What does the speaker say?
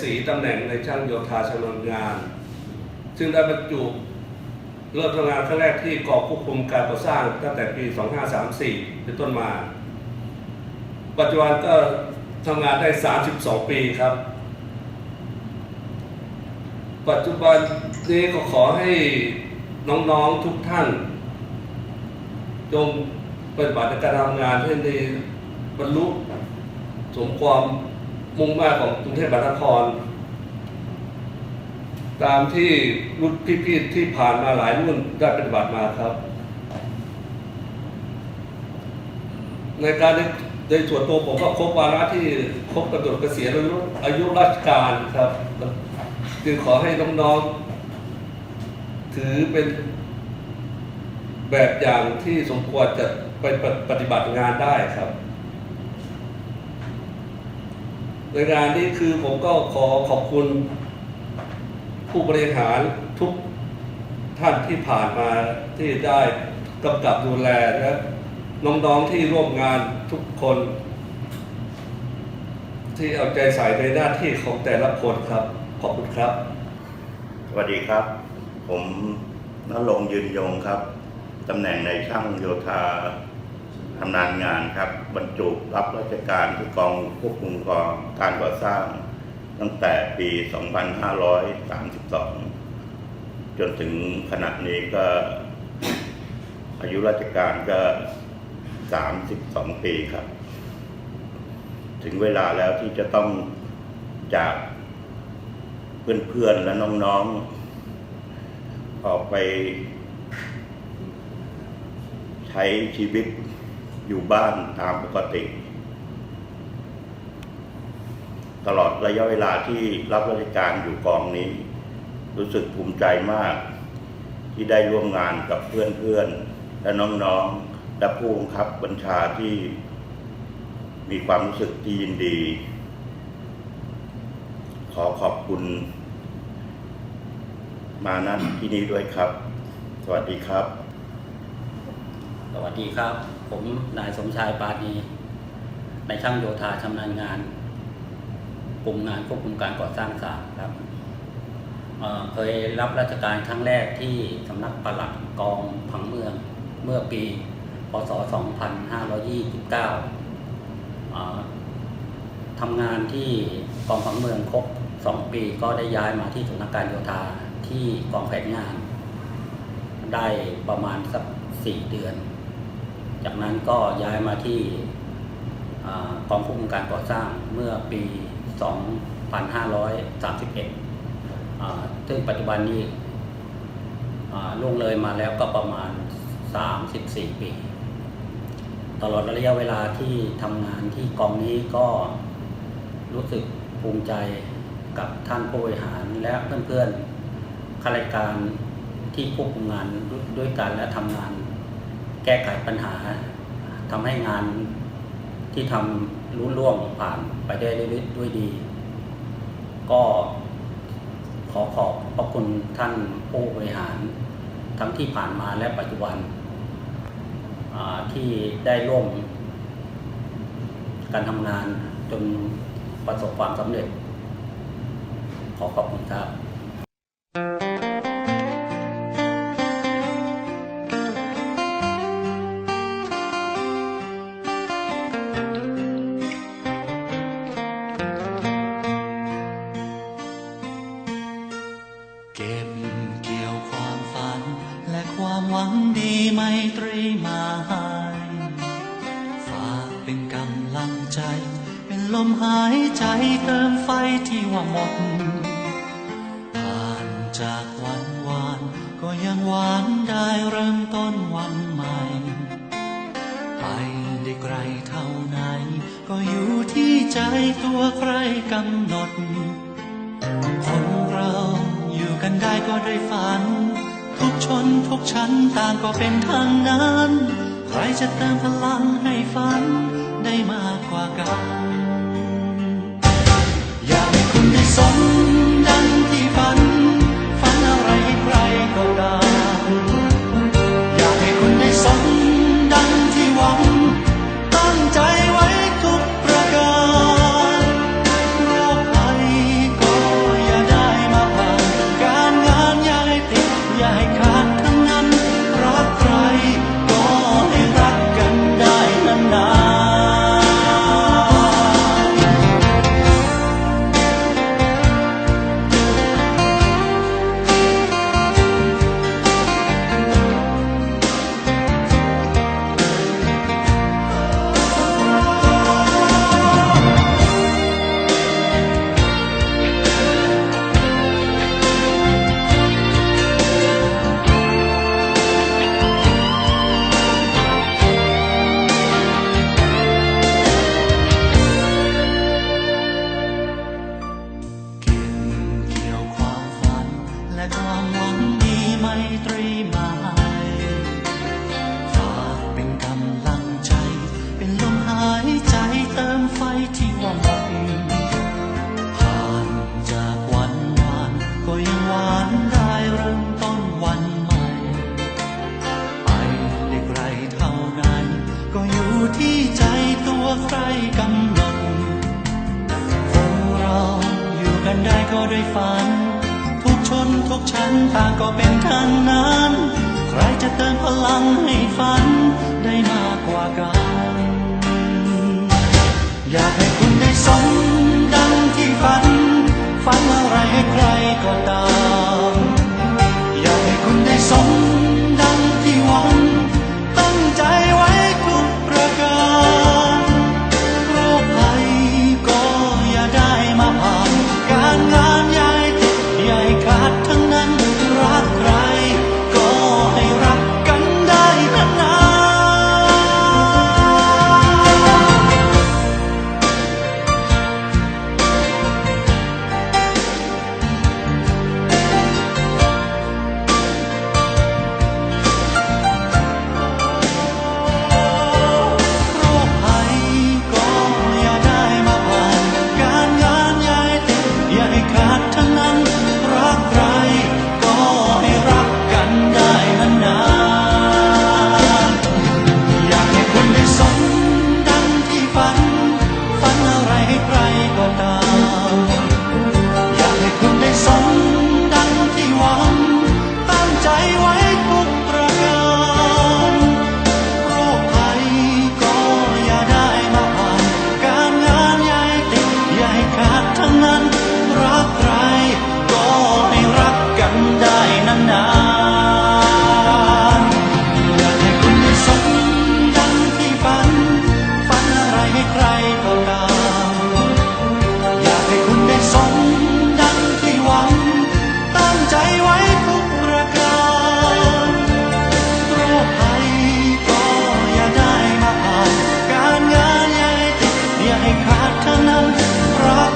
ศรีตำแหน่งในช่างโยธาชำนาญงาน ซึ่งได้บรรจุเริ่มทำงานครั้งแรกที่กองควบคุมการก่อสร้างตั้งแต่ปี 2534 เป็นต้นมา ปัจจุบันก็ทำงานได้ 32 ปีครับ ปัจจุบันนี้ก็ขอให้น้องๆทุกท่าน จงปฏิบัติในการทำงานให้ในบรรลุสมความ มุ่งมั่นของกรุงเทพมหานคร ตามที่รุ่นพี่ๆที่ผ่านมาหลายรุ่นได้ปฏิบัติมาครับ ในการในในส่วนตัวผมก็ครบวาระที่ครบกำหนดเกษียณอายุอายุราชการครับ จึงขอให้น้องๆ ถือเป็นแบบอย่างที่สมควรจะไปปฏิบัติงานได้ครับ ในงานนี้คือผมก็ขอขอบคุณผู้บริหารทุกท่านที่ผ่านมาที่ได้กำกับดูแลและน้องๆที่ร่วมงานทุกคน ที่เอาใจใส่ในหน้าที่ของแต่ละคนครับ ขอบคุณครับ สวัสดีครับ ผมนรงยืนยงครับตำแหน่งในช่างโยธา ทำนานงานครับ บรรจุรับราชการที่กองควบคุมกองการก่อสร้าง ตั้งแต่ปี 2532 จนถึงขณะนี้ก็ อายุราชการก็ 32 ปีครับ ถึงเวลาแล้วที่จะต้องจากเพื่อนๆและน้องๆ ออกไปใช้ชีวิต อยู่บ้านตามปกติ ตลอดระยะเวลาที่รับราชการอยู่กองนี้ รู้สึกภูมิใจมาก ที่ได้ร่วมงานกับเพื่อนๆ และน้องๆ และผู้บังคับบัญชาที่มีความรู้สึกที่ยินดี ขอขอบคุณ มานั่นที่นี่ด้วยครับ สวัสดีครับ สวัสดีครับ ผมนายสมชายปานีในช่างโยธาชำนาญงานกลุ่มงานควบคุมการก่อสร้างศาสตร์ครับเเคยรับราชการครั้งแรกที่สำนักปลัดกองผังเมืองเมื่อปี พศ 2529ทำงานที่กองผังเมืองครบ 2 ปีก็ได้ย้ายมาที่สำนักการโยธาที่กองแผนงาน ได้ประมาณสักสี่เดือน จากนั้นก็ย้ายมาที่กองควบคุมการก่อสร้างเมื่อปี 2531 ซึ่งปัจจุบันนี้ล่วงเลยมาแล้วก็ประมาณ 34 ปี ตลอดระยะเวลาที่ทำงานที่กองนี้ก็รู้สึกภูมิใจกับท่านผู้บริหารและเพื่อนๆข้าราชการที่ควบคุมงานด้วยกันและทำงาน แก้ไขปัญหาทำให้งานที่ทำรุ่ล่วงผ่านไปได้ด้วยดี ก็ขอขอบพระคุณท่านผู้บริหาร ทั้งที่ผ่านมาและปัจจุบันที่ได้ร่วม การทำงานจนประสบความสำเร็จ ขอขอบคุณครับ ดีไมตรีมาให้ฝากเป็นกำลังใจ เป็นลมหายใจเติมไฟที่ว่าหมดผ่านจากวันวาน ก็ยังหวานได้เริ่มต้นวันใหม่ ไปได้ไกลเท่าไหน ก็อยู่ที่ใจตัวใครกำหนด คนเราอยู่กันได้ก็ด้วยฝัน ทุกชนทุกชั้นต่างก็เป็นทางนั้น ใครจะเติมพลังให้ฝันได้มากกว่ากัน ใครกำหนดคนเราอยู่กันได้ก็ด้วยฝัน ทุกชนทุกชั้นต่างก็เป็นกันนั้น ใครจะเติมพลังให้ฝันได้มากกว่ากัน อยากให้คุณได้สม I'm not. jangan ragu